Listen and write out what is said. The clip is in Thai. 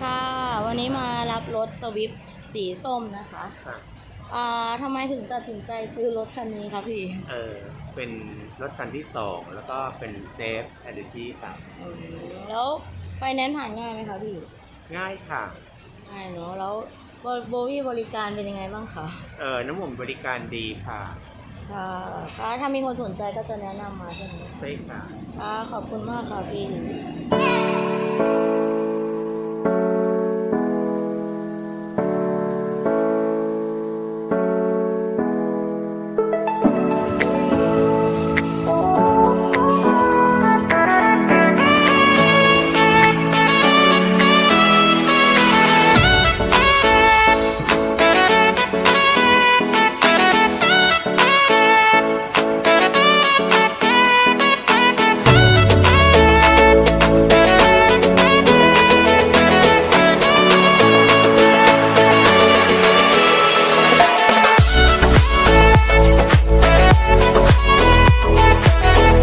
ค่ะ วันนี้มารับรถสวิฟสีส้มนะคะค่ะอ่าทำไมถึงตัดสินใจซื้อรถคันนี้ครับพี่เออเป็นรถคันที่สองแล้วก็เป็นเซฟแอดดิทีค่ะอืมแล้วไฟแนนซ์ผ่านง่ายไหมคะพี่ง่ายค่ะ ง่ายเนาะแล้วโบวี่บริการเป็นยังไงบ้างคะเออน้ำมุนบริการดีค่ะค่ะค่ะถ้ามีคนสนใจก็จะแนะนำมาใช่ไหมใช่ค่ะค่ะขอบคุณมากค่ะพี่